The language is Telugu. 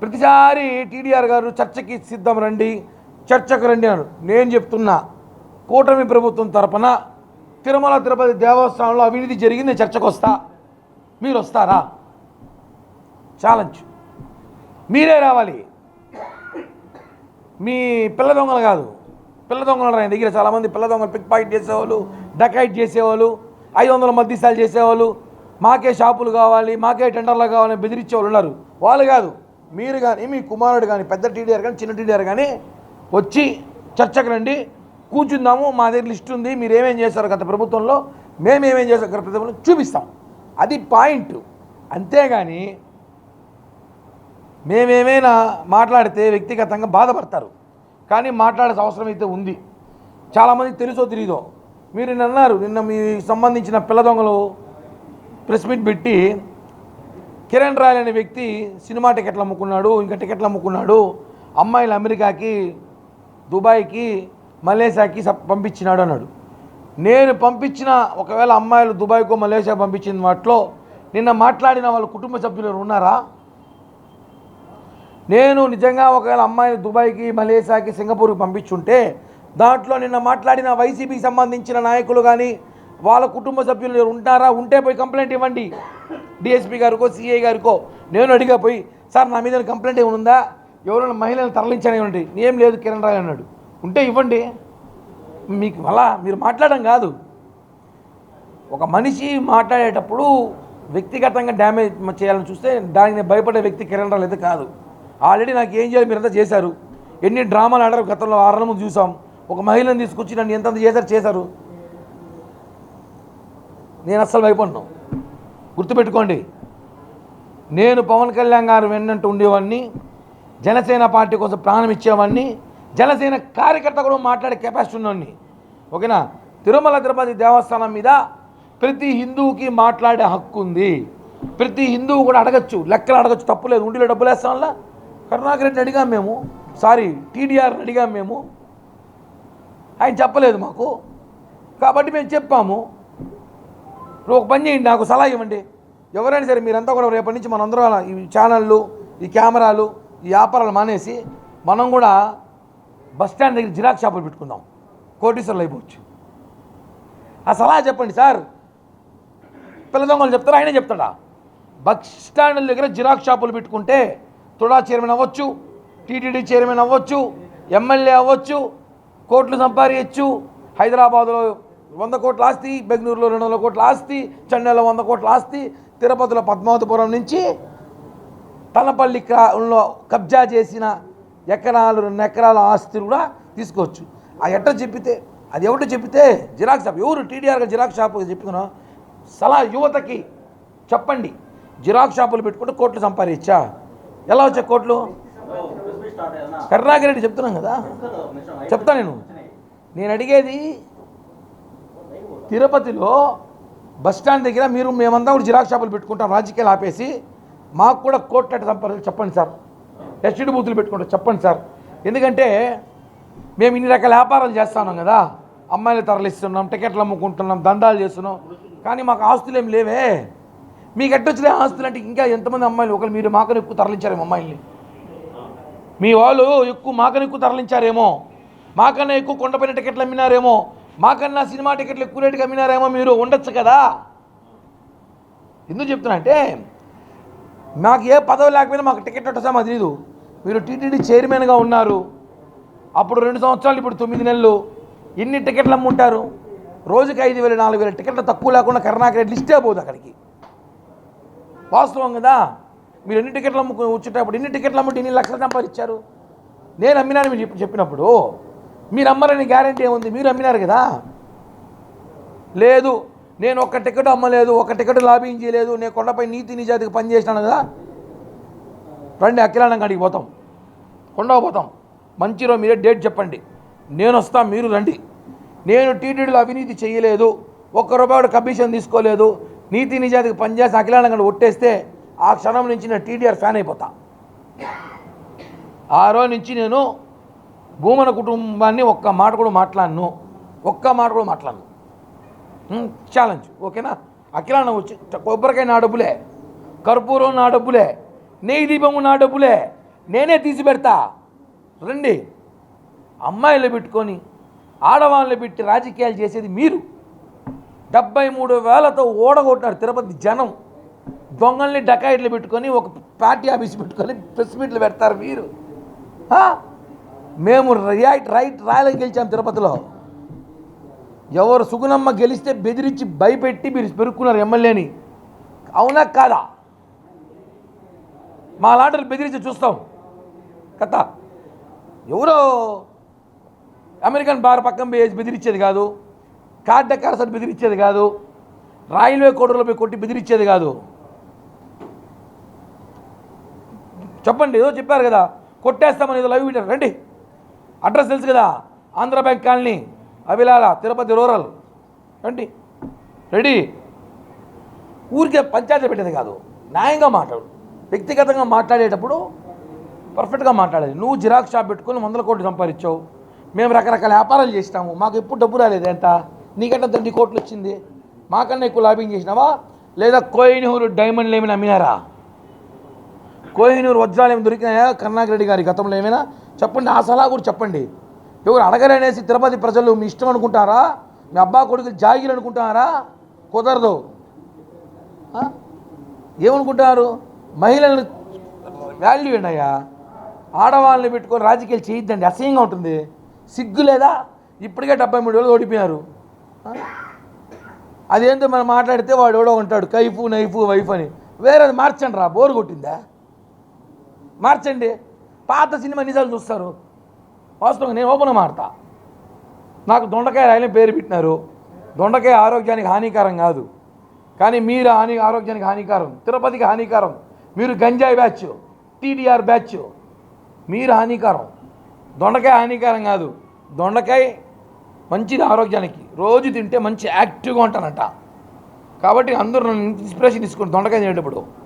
ప్రతిసారి టీడీఆర్ గారు చర్చకి సిద్ధం రండి చర్చకు రండి అన్నారు నేను చెప్తున్నా కూటమి ప్రభుత్వం తరపున తిరుమల తిరుపతి దేవస్థానంలో అవినీతి జరిగింది నేను చర్చకు వస్తా. మీరు వస్తారా? ఛాలెంజ్. మీరే రావాలి. మీ పిల్ల దొంగలు కాదు. పిల్ల దొంగలు ఆయన దగ్గర చాలామంది పిల్ల దొంగలు పిక్ పాకెట్ చేసేవాళ్ళు డకైట్ చేసేవాళ్ళు ఐదు వందల మధ్యస్థాలు చేసేవాళ్ళు మాకే షాపులు కావాలి మాకే టెండర్లు కావాలని బెదిరించే వాళ్ళు ఉన్నారు. వాళ్ళు కాదు. మీరు కానీ మీ కుమారుడు కానీ పెద్ద టీడీఆర్ కానీ చిన్న టీడీఆర్ కానీ వచ్చి చర్చకు రండి కూర్చుందాము మా దగ్గర లిస్ట్ ఉంది మీరు ఏమేం చేశారు గత ప్రభుత్వంలో మేమేమేం చేశారు గత ప్రభుత్వంలో చూపిస్తాం. అది పాయింట్. అంతేగాని మేమేమైనా మాట్లాడితే వ్యక్తిగతంగా బాధపడతారు. కానీ మాట్లాడే అవసరం అయితే ఉంది. చాలామంది తెలుసో తెలియదో మీరు నిన్న అన్నారు నిన్న మీ సంబంధించిన పిల్ల దొంగలు ప్రెస్ మీట్ పెట్టి కిరణ్ రాయల్ అనే వ్యక్తి సినిమా టికెట్లు అమ్ముకున్నాడు ఇంకా టికెట్లు అమ్ముకున్నాడు. అమ్మాయిలు అమెరికాకి దుబాయ్కి మలేషియాకి పంపించినాడు అన్నాడు. నేను పంపించిన ఒకవేళ అమ్మాయిలు దుబాయ్కో మలేషియా పంపించిన వాటిలో నిన్న మాట్లాడిన వాళ్ళ కుటుంబ సభ్యులు ఉన్నారా? నేను నిజంగా ఒకవేళ అమ్మాయిని దుబాయ్కి మలేషియాకి సింగపూర్కి పంపించుంటే దాంట్లో నిన్న మాట్లాడిన వైసీపీకి సంబంధించిన నాయకులు కానీ వాళ్ళ కుటుంబ సభ్యులు ఉంటారా? ఉంటే పోయి కంప్లైంట్ ఇవ్వండి. డిఎస్పీ గారికో సిఐ గారికో. నేను అడిగా పోయి సార్ నా మీద కంప్లైంట్ ఏమైనా ఉందా? ఎవరైనా మహిళలను తరలించనివ్వండి ఏం లేదు కిరణ్ రాయ్ అన్నాడు. ఉంటే ఇవ్వండి. మీకు అలా మీరు మాట్లాడడం కాదు. ఒక మనిషి మాట్లాడేటప్పుడు వ్యక్తిగతంగా డ్యామేజ్ చేయాలని చూస్తే దానికి భయపడే వ్యక్తి కిరణ్ రావు అయితే కాదు. ఆల్రెడీ నాకు ఏం చేయాలి మీరంతా చేశారు. ఎన్ని డ్రామాలు ఆడారు గతంలో ఆరు ముందు చూసాం. ఒక మహిళను తీసుకొచ్చి నన్ను ఎంతంత చేశారు చేశారు. నేను అస్సలు భయపడను. గుర్తుపెట్టుకోండి నేను పవన్ కళ్యాణ్ గారు వెన్నంటూ ఉండేవాడిని జనసేన పార్టీ కోసం ప్రాణం ఇచ్చేవాడిని జనసేన కార్యకర్త కూడా మాట్లాడే కెపాసిటీ ఉన్నవాడిని ఓకేనా? తిరుమల తిరుపతి దేవస్థానం మీద ప్రతి హిందువుకి మాట్లాడే హక్కు ఉంది. ప్రతి హిందువు కూడా అడగచ్చు లెక్కలు అడగచ్చు తప్పులేదు ఉండిలో డబ్బులు వేస్తామల్లా కరుణాకర్ రెడ్డిని అడిగాం మేము. సారీ టీడీఆర్ని అడిగాం మేము. ఆయన చెప్పలేదు మాకు. కాబట్టి మేము చెప్పాము. ఒక పని చేయండి నాకు సలహా ఇవ్వండి. ఎవరైనా సరే మీరంతా కూడా రేపటి నుంచి మనందరం అందరూ ఈ ఛానళ్ళు ఈ కెమెరాలు ఈ వ్యాపారాలు మానేసి మనం కూడా బస్ స్టాండ్ దగ్గర జిరాక్స్ షాపులు పెట్టుకుందాం. కోటీశ్వర్లు అయిపోవచ్చు. ఆ సలహా చెప్పండి సార్. పిల్ల దొంగలు చెప్తారా? ఆయనే చెప్తాడా? బస్ స్టాండ్ దగ్గర జిరాక్స్ షాపులు పెట్టుకుంటే తుడా చైర్మన్ అవ్వచ్చు టీటీడీ చైర్మన్ అవ్వచ్చు ఎమ్మెల్యే అవ్వచ్చు కోట్లు సంపాదించచ్చు హైదరాబాద్లో వంద కోట్ల ఆస్తి బెంగళూరులో రెండు వందల కోట్ల ఆస్తి చెన్నైలో వంద కోట్ల ఆస్తి తిరుపతిలో పద్మావతిపురం నుంచి తలపల్లి క్రాలో కబ్జా చేసిన ఎకరాలు రెండు ఎకరాల ఆస్తి కూడా తీసుకోవచ్చు. ఆ ఎట్ట చెప్పితే అది ఎవటో చెప్పితే జిరాక్స్ షాప్ ఎవరు టీడీఆర్గా జిరాక్స్ షాప్ చెప్తున్నా సలహా యువతకి చెప్పండి. జిరాక్స్ షాపులు పెట్టుకుంటే కోట్లు సంపాదించా? ఎలా వచ్చా కోట్లు? కరుణాకర్ రెడ్డి చెప్తున్నాం కదా చెప్తా నేను. నేను అడిగేది తిరుపతిలో బస్ స్టాండ్ దగ్గర మీరు మేమంతా కూడా జిరాక్స్ షాపులు పెట్టుకుంటాం రాజకీయాలు ఆపేసి. మాకు కూడా కోట్ల సంపాదన చెప్పండి సార్. ఎస్టీడీ బూతులు పెట్టుకుంటాం చెప్పండి సార్. ఎందుకంటే మేము ఇన్ని రకాల వ్యాపారాలు చేస్తున్నాం కదా. అమ్మాయిలు తరలిస్తున్నాం టికెట్లు అమ్ముకుంటున్నాం దందాలు చేస్తున్నాం. కానీ మాకు ఆస్తులు ఏం లేవే. మీకు ఎట్టొచ్చిన ఆస్తులు అంటే ఇంకా ఎంతమంది అమ్మాయిలు ఒకరు మీరు మాకని ఎక్కువ తరలించారేమో అమ్మాయిల్ని. మీ వాళ్ళు ఎక్కువ మాకన్నా ఎక్కువ తరలించారేమో. మాకన్నా ఎక్కువ కొండపైన టికెట్లు అమ్మినారేమో. మాకన్నా సినిమా టికెట్లు ఎక్కువ రేటుకి అమ్మినారేమో మీరు ఉండొచ్చు కదా? ఎందుకు చెప్తున్నా అంటే మాకు ఏ పదవి లేకపోయినా మాకు టికెట్ ఉంటుందో మాకు తెలియదు మీరు టీటీడీ చైర్మన్గా ఉన్నారు. అప్పుడు రెండు సంవత్సరాలు ఇప్పుడు తొమ్మిది నెలలు. ఎన్ని టికెట్లు అమ్ముంటారు. రోజుకి ఐదు వేలు నాలుగు వేల టికెట్లు తక్కువ లేకుండా కరుణాకర్ రెడ్డి లిస్టే పోదు అక్కడికి. వాస్తవం కదా? మీరు ఎన్ని టికెట్లు అమ్ముకు వచ్చేటప్పుడు ఎన్ని టికెట్లు అమ్ముంటే ఎన్ని లక్షలు సంపాదించారు? నేను అమ్మినాను మీరు చెప్పి- చెప్పినప్పుడు. మీరు అమ్మరని గ్యారంటీ ఏముంది? మీరు అమ్మినారు కదా? లేదు నేను ఒక్క టికెట్ అమ్మలేదు ఒక టికెట్ లాబింగ్ చేయలేదు నేను కొండపై నీతి నిజాతికి పనిచేసినాను కదా? రండి అఖిలానం కాడికి పోతాం. కొండకు పోతాం. మంచిరో మీరే డేట్ చెప్పండి. నేను వస్తా మీరు రండి. నేను టీటీడీలో అవినీతి చేయలేదు ఒక్క రూపాయి కమిషన్ తీసుకోలేదు నీతి నిజాతికి పనిచేసి అఖిలానం కాడ ఒట్టేస్తే ఆ క్షణం నుంచి నేను టీడీఆర్ ఫ్యాన్ అయిపోతా. ఆ రోజు నుంచి నేను భూమన కుటుంబాన్ని ఒక్క మాట కూడా మాట్లాడను. ఒక్క మాట కూడా మాట్లాడను. ఛాలెంజ్ ఓకేనా? అఖిలాన్న వచ్చి కొబ్బరికాయ నా డబ్బులే కర్పూరం నా డబ్బులే నెయ్యి దీపము నా డబ్బులే నేనే తీసి పెడతా రండి. అమ్మాయిలు పెట్టుకొని ఆడవాళ్ళని పెట్టి రాజకీయాలు చేసేది మీరు. డెబ్బై మూడు వేలతో ఓడగొట్టినారు తిరుపతి జనం. దొంగల్ని డకాయిట్లు పెట్టుకొని ఒక పార్టీ ఆఫీస్ పెట్టుకొని ప్రెస్ మీట్లు పెడతారు మీరు. మేము రైట్ రైట్ రాయలకు గెలిచాం తిరుపతిలో. ఎవరు సుగుణమ్మ గెలిస్తే బెదిరించి భయపెట్టి మీరు పెరుక్కున్నారు ఎమ్మెల్యేని. అవునా కాదా? మా లాంటి బెదిరించి చూస్తాం. కథ. ఎవరో అమెరికన్ బార్ పక్కన పోయి బెదిరించేది కాదు. కార్డ్ అని బెదిరించేది కాదు. రైల్వే కోడర్లో పోయి కొట్టి బెదిరించేది కాదు. చెప్పండి ఏదో చెప్పారు కదా. కొట్టేస్తామని ఏదో లైవ్ పెట్టారు రండి. అడ్రస్ తెలుసు కదా? Andhra bank colony Avilala Tirupati rural. రండి రెడీ? ఊరికే పంచాయతీ పెట్టేది కాదు. న్యాయంగా మాట్లాడు. వ్యక్తిగతంగా మాట్లాడేటప్పుడు పర్ఫెక్ట్గా మాట్లాడేది నువ్వు జిరాక్స్ షాప్ పెట్టుకొని వందల కోట్లు సంపాదించావు. మేము రకరకాల వ్యాపారాలు చేసినాము. మాకు ఎప్పుడు డబ్బు రాలేదు ఎంత నీకంటే తొమ్మిది కోట్లు వచ్చింది? మాకన్నా ఎక్కువ లాభింగ్ చేసినావా? లేదా కోయినూరు డైమండ్లు ఏమైనా అమ్మినారా? కోహినూరు వజ్రాలు ఏమి దొరికినాయా? కరుణాకర్ రెడ్డి గారి గతంలో ఏమైనా? చెప్పండి ఆ సలహా కూడా చెప్పండి. ఎవరు అడగరనేసి తిరుపతి ప్రజలు మీ ఇష్టం అనుకుంటారా? మీ అబ్బా కొడుకులు జాగిలు అనుకుంటారా? కుదరదు. ఏమనుకుంటారు? మహిళలను వాల్యూ ఏంటయ్యా ఆడవాళ్ళని పెట్టుకొని రాజకీయాలు చేయొద్దండి అసహ్యంగా ఉంటుంది. సిగ్గు లేదా? ఇప్పటికే డెబ్బై మూడు వేలు ఓడిపోయారు అదేంటో మనం మాట్లాడితే వాడు ఎవడో ఉంటాడు కైఫు నైఫు వైఫ్ అని. వేరేది మార్చండి రా బోరు కొట్టిందా? మార్చండి. పాత సినిమా నిజాలు చూస్తారు. వాస్తవంగా నేను ఓపెన్ మాడతా నాకు దొండకాయ రాయలని పేరు పెట్టినారు. దొండకాయ ఆరోగ్యానికి హానికరం కాదు. కానీ మీరు హాని ఆరోగ్యానికి హానికరం తిరుపతికి హానికరం మీరు గంజాయి బ్యాచ్ టీడీఆర్ బ్యాచ్ మీరు హానికరం. దొండకాయ హానికరం కాదు. దొండకాయ మంచిది ఆరోగ్యానికి. రోజు తింటే మంచి యాక్టివ్గా ఉంటానంట. కాబట్టి అందరూ నన్ను ఇన్స్పిరేషన్ తీసుకుని దొండకాయ తినేటప్పుడు.